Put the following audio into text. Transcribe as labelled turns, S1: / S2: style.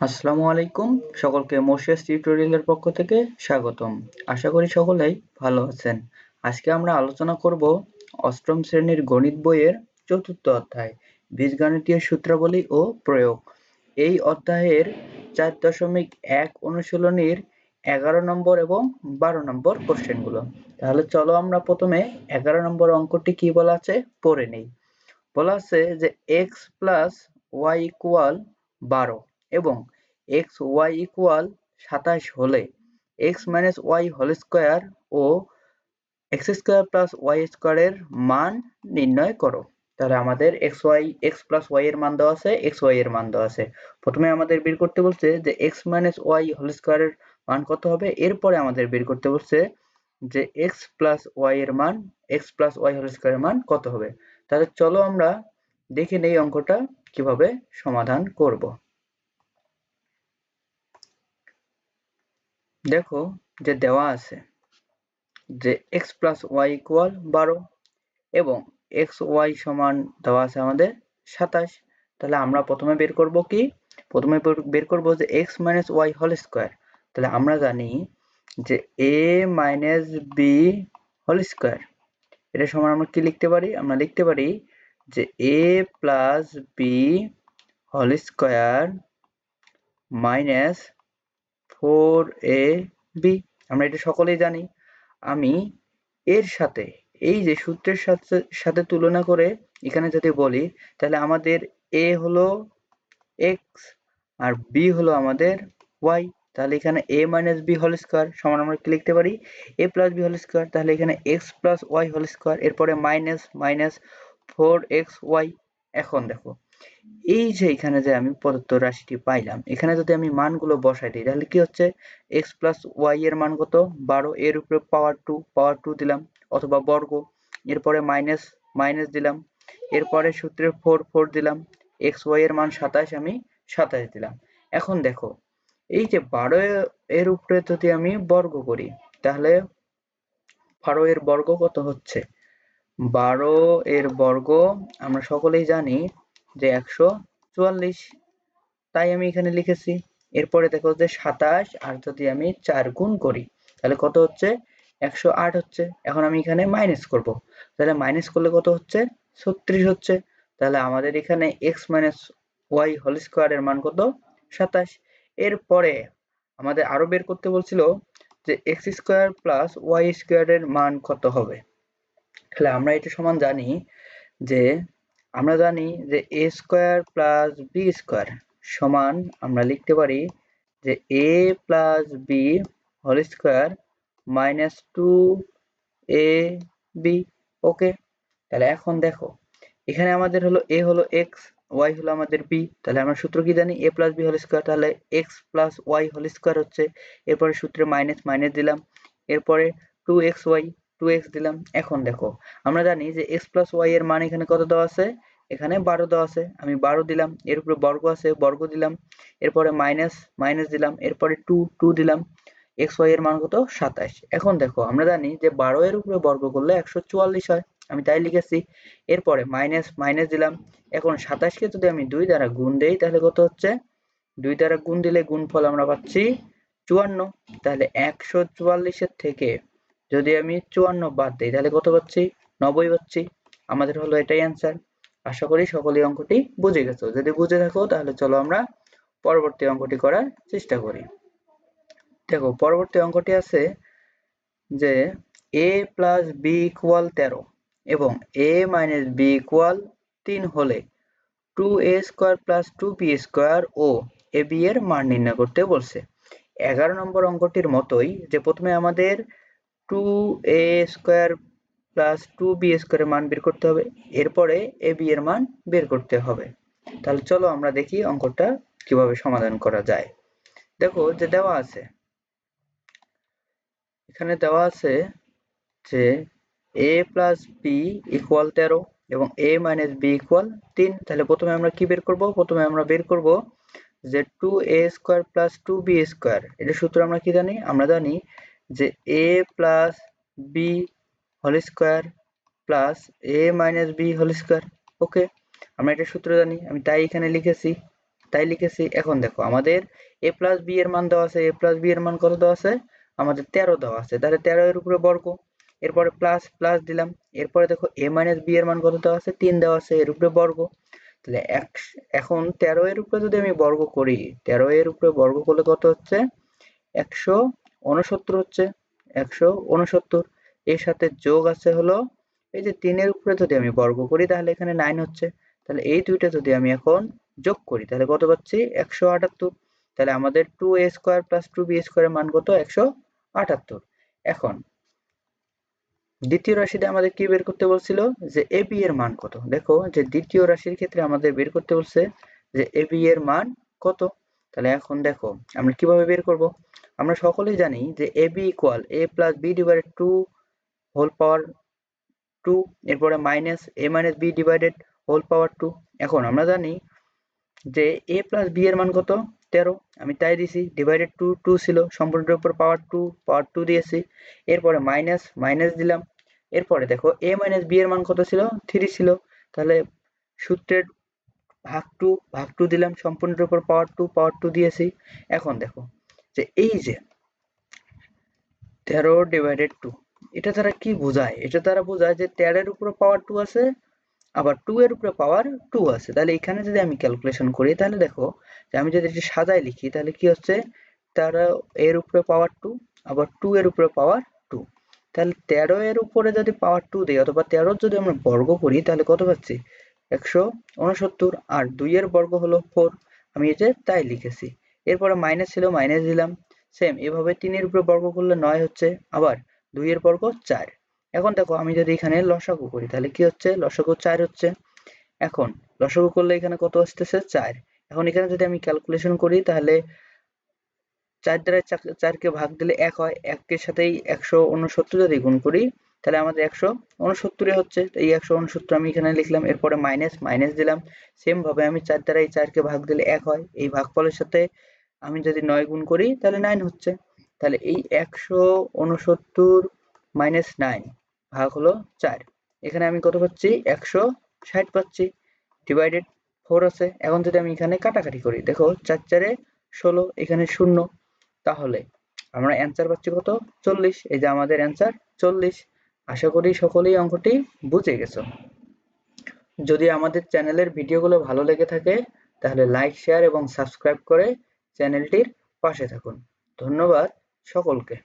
S1: আসসালামু আলাইকুম। সকলকে মোশিয়াস টিউটোরিয়ালের পক্ষ থেকে স্বাগতম। আশা করি সকলেই ভালো আছেন। আজকে আমরা আলোচনা করব অষ্টম শ্রেণির গণিত বইয়ের চতুর্থ অধ্যায়, বীজগণিতীয় সূত্রাবলী ও প্রয়োগ। এই অধ্যায়ের চার দশমিক এক অনুশীলনীর এগারো নম্বর এবং বারো নম্বর কোশ্চেনগুলো। তাহলে চলো আমরা প্রথমে এগারো নম্বর অঙ্কটি কি বলা আছে পড়ে নেই। বলা আছে যে এক্স প্লাস ওয়াই ইকুয়াল বারো। এবং এক্স ওয়াই ইকুয়াল সাতাশ হলে X minus Y whole square ও এক্স স্কোয়ার প্লাস ওয়াই স্কোয়ারের মান নির্ণয় করো। তাহলে আমাদের X Y X plus Y এর মান দেওয়া আছে এক্স ওয়াই এর মান দেওয়া আছে। প্রথমে আমাদের বের করতে বলছে যে এক্স মাইনাস ওয়াই হোল স্কোয়ারের মান কত হবে? এরপরে আমাদের বের করতে বলছে যে এক্স প্লাস ওয়াই এর মান এক্স প্লাস ওয়াই হোল স্কোয়ারের মান কত হবে? তাহলে চলো আমরা দেখে নেই অঙ্কটা কীভাবে সমাধান করব। দেখো যে দেওয়া আছে যে এক্স প্লাস ওয়াই ইকুয়াল বারো এবং এক্স ওয়াই সমান দেওয়া আছে আমাদের সাতাশ। তাহলে আমরা প্রথমে বের করব কি? প্রথমে বের করব যে X minus Y whole square তাহলে আমরা জানি যে A minus B whole square এটা সমান আমরা কি লিখতে পারি? আমরা লিখতে পারি যে A plus B whole square minus four A B. আমরা এটা সকলেই জানি। আমি এর সাথে, এই যে সূত্রের সাথে সাথে তুলনা করে এখানে যদি বলি, তাহলে আমাদের এ হলো এক্স আর বি হলো আমাদের ওয়াই। তাহলে এখানে A minus B whole square সমান আমরা কি লিখতে পারি? A plus B whole square তাহলে এখানে X plus Y whole square এরপরে minus minus four X Y এখন দেখো এই যে এখানে যে আমি প্রদত্ত রাশিটি পাইলাম, এখানে যদি আমি মানগুলো বসাই দিই, তাহলে কি হচ্ছে? এক্স প্লাস ওয়াই এর মান কত? বারো, এর উপরে পাওয়ার টু পাওয়ার টু দিলাম, অথবা বর্গ, এরপরে মাইনাস মাইনাস দিলাম, এরপরে সূত্রে ফোর ফোর দিলাম এক্স ওয়াই এর মান সাতাশ, আমি সাতাশ দিলাম। এখন দেখো, এই যে বারো এর উপরে যদি আমি বর্গ করি, তাহলে বারো এর বর্গ কত হচ্ছে? বারো এর বর্গ আমরা সকলেই জানি যে একশো চুয়াল্লিশ। তাই আমি এখানে লিখেছি। এরপরে দেখো যে সাতাশ, আর যদি আমি চার গুণ করি, তাহলে কত হচ্ছে? একশো আট হচ্ছে। এখন আমি এখানে মাইনাস করব। তাহলে মাইনাস করলে কত হচ্ছে? ছত্রিশ হচ্ছে। তাহলে আমাদের এখানে এক্স মাইনাস ওয়াই হোল স্কোয়ারের মান কত? সাতাশ। এরপরে আমাদের আরও বের করতে বলছিল যে এক্স স্কোয়ার প্লাস ওয়াই স্কোয়ারের মান কত হবে? তাহলে আমরা এটা সমান জানি যে আমরা জানি যে A square plus B square সমান আমরা লিখতে পারি যে A plus B whole square minus two A B okay তাহলে এখন দেখো, এখানে আমাদের হলো এ হলো এক্স ওয়াই হলো আমাদের বি তাহলে আমরা সূত্র কি জানি? A plus B whole square তাহলে X plus Y whole square হচ্ছে, এরপরে সূত্রে মাইনাস মাইনাস দিলাম, এরপরে two X Y two X দিলাম। এখন দেখো, আমরা জানি যে এক্স প্লাস ওয়াই এর মান এখানে কত দেওয়া আছে? এখানে বারো দেওয়া আছে। আমি বারো দিলাম, এর উপরে বর্গ আছে, বর্গ দিলাম, এরপরে মাইনাস মাইনাস দিলাম, এরপরে টু টু দিলাম এক্স ওয়াই এর মান কত? সাতাশ। এখন দেখো, আমরা জানি যে বারো এর উপরে বর্গ করলে একশো চুয়াল্লিশ হয়। আমি তাই লিখেছি। এরপরে মাইনাস মাইনাস দিলাম। এখন সাতাশকে যদি আমি দুই দ্বারা গুণ দেই, তাহলে কত হচ্ছে? দুই দ্বারা গুণ দিলে গুণফল আমরা পাচ্ছি চুয়ান্ন। তাহলে একশো চুয়াল্লিশের থেকে যদি আমি চুয়ান্ন বাদ দিই, তাহলে কত পাচ্ছি? নব্বই পাচ্ছি। আমাদের হলো এটাই অ্যান্সার আশা করি সকলেই অঙ্কটি বুঝে গেছো। যদি বুঝে থাকো, তাহলে চলো আমরা পরবর্তী অঙ্কটি করার চেষ্টা করি। দেখো, পরবর্তী অঙ্কটি আছে যে এ প্লাস বি ইকুয়াল তেরো এবং এ মাইনাস বি ইকুয়াল তিন হলে two A square plus two B square O A B এর মান নির্ণয় করতে বলছে। এগারো নম্বর অঙ্কটির মতোই যে প্রথমে আমাদের two A square plus two B স্কোয়ারের মান বের করতে হবে। এরপরে এ বি এর মান বের করতে হবে। তাহলে চলো আমরা দেখি অঙ্কটা কীভাবে সমাধান করা যায়। দেখো যে দেওয়া আছে, এখানে দেওয়া আছে যে এ প্লাস বি ইকুয়াল তেরো এবং এ মাইনাস বি ইকুয়াল তিন। তাহলে প্রথমে আমরা কি বের করব? প্রথমে আমরা বের করব যে two A square plus two B square. এটা সূত্র আমরা কি জানি? আমরা জানি যে A plus B whole square plus A minus B whole square okay আমরা এটা সূত্র জানি, আমি তাই এখানে লিখেছি, তাই লিখেছি। এখন দেখো, আমাদের এ প্লাস বি এর মান দেওয়া আছে এ প্লাস বি এর মান কত দেওয়া আছে? আমাদের তেরো দেওয়া আছে। তাহলে তেরো এর উপরে বর্গ, এরপরে প্লাস প্লাস দিলাম, এরপরে দেখো এ মাইনাস বি এর মান কত দেওয়া আছে? তিন দেওয়া আছে, এর উপরে বর্গ। তাহলে এখন তেরো এর উপরে যদি আমি বর্গ করি, তেরো এর উপরে বর্গ করলে কত হচ্ছে? একশো উনসত্তর হচ্ছে, একশো উনসত্তর এর সাথে যোগ আছে হলো, এই যে তিনের উপরে যদি আমি বর্গ করি, তাহলে এখানে নাইন হচ্ছে। তাহলে এই দুইটা যদি আমি এখন যোগ করি, তাহলে কত পাচ্ছি? একশো আটাত্তর। তাহলে আমাদের two A square plus two B স্কোয়ারের মান কত? একশো আটাত্তর। এখন, দ্বিতীয় রাশিতে আমাদের কি বের করতে বলছিল? যে এ বি এর মান কত? দেখো, যে দ্বিতীয় রাশির ক্ষেত্রে আমাদের বের করতে বলছে যে এ বি এর মান কত? তাহলে এখন দেখো, আমরা কীভাবে বের করব? আমরা সকলেই জানি যে A B equal A plus B divided two whole power two এরপরে minus A minus B divided whole power two এখন আমরা জানি যে এ প্লাস বি এর মান কত? তেরো। আমি তাই দিছি ডিভাইডেড টু টু ছিল, সম্পূর্ণের উপর পাওয়ার টু পাওয়ার টু দিয়েছি। এরপরে মাইনাস মাইনাস দিলাম। এরপরে দেখো এ মাইনাস বি এর মান কত ছিল? থ্রি ছিল। তাহলে সূত্রের ভাগ টু ভাগ টু দিলাম, সম্পূর্ণের উপর পাওয়ার টু পাওয়ার টু দিয়েছি। এখন দেখো যে এই যে তেরো ডিভাইডেড টু এটা তারা কি বোঝায়? এটা তারা বোঝায় যে তেরোর উপরে পাওয়ার টু আছে, আবার টু এর উপরে পাওয়ার টু আছে। তাহলে এখানে যদি আমি ক্যালকুলেশন করি, তাহলে দেখো যে আমি যদি এটা সাজায় লিখি, তাহলে কি হচ্ছে? তেরো এর উপরে পাওয়ার টু আবার টু এর উপরে পাওয়ার টু তাহলে তেরো এর উপরে যদি পাওয়ার টু দিই, অথবা তেরো যদি আমরা বর্গ করি, তাহলে কত পাচ্ছি? একশো উনসত্তর। আর দুই এর বর্গ হলো ফোর আমি যে তাই লিখেছি। এরপরে মাইনাস ছিল মাইনাস দিলাম। সেম এভাবে তিনের উপরে বর্গ করলে নয় হচ্ছে আবার দুই এর বর্গ চার। এখন দেখো, আমি যদি এখানে লসাগু করি, তাহলে কি হচ্ছে? লসাগু চার হচ্ছে। এখন, লসাগু করলে এখানে কত আসতেছে? চার। এখন এখানে যদি আমি ক্যালকুলেশন করি, তাহলে চার দ্বারা চারকে ভাগ দিলে এক হয়। একের সাথেই একশো উনসত্তর যদি গুণ করি, তাহলে আমাদের একশো উনসত্তরে হচ্ছে। এই একশো উনসত্তর আমি এখানে লিখলাম, এরপরে মাইনাস মাইনাস দিলাম। সেম ভাবে আমি চার দ্বারা এই চারকে ভাগ দিলে এক হয়। এই ভাগফলের সাথে আমি যদি নয় গুণ করি, তাহলে নাইন হচ্ছে। তাহলে এই একশো উনসত্তর মাইনাস নাইন ভাগ হলো চার। এখানে আমি কত পাচ্ছি? একশো ষাট পাচ্ছি। ডিভাইডেড ফোর আছে। এখন যদি আমি এখানে কাটাকাটি করি, দেখো চার চারে ষোলো, এখানে শূন্য। তাহলে আমরা অ্যান্সার পাচ্ছি কত? চল্লিশ। এই যে আমাদের অ্যান্সার চল্লিশ। আশা করি সকলেই অঙ্কটি বুঝে গেছো। যদি আমাদের চ্যানেলের ভিডিওগুলো ভালো লেগে থাকে, তাহলে লাইক শেয়ার এবং সাবস্ক্রাইব করে চ্যানেলটির পাশে থাকুন। ধন্যবাদ সকলকে।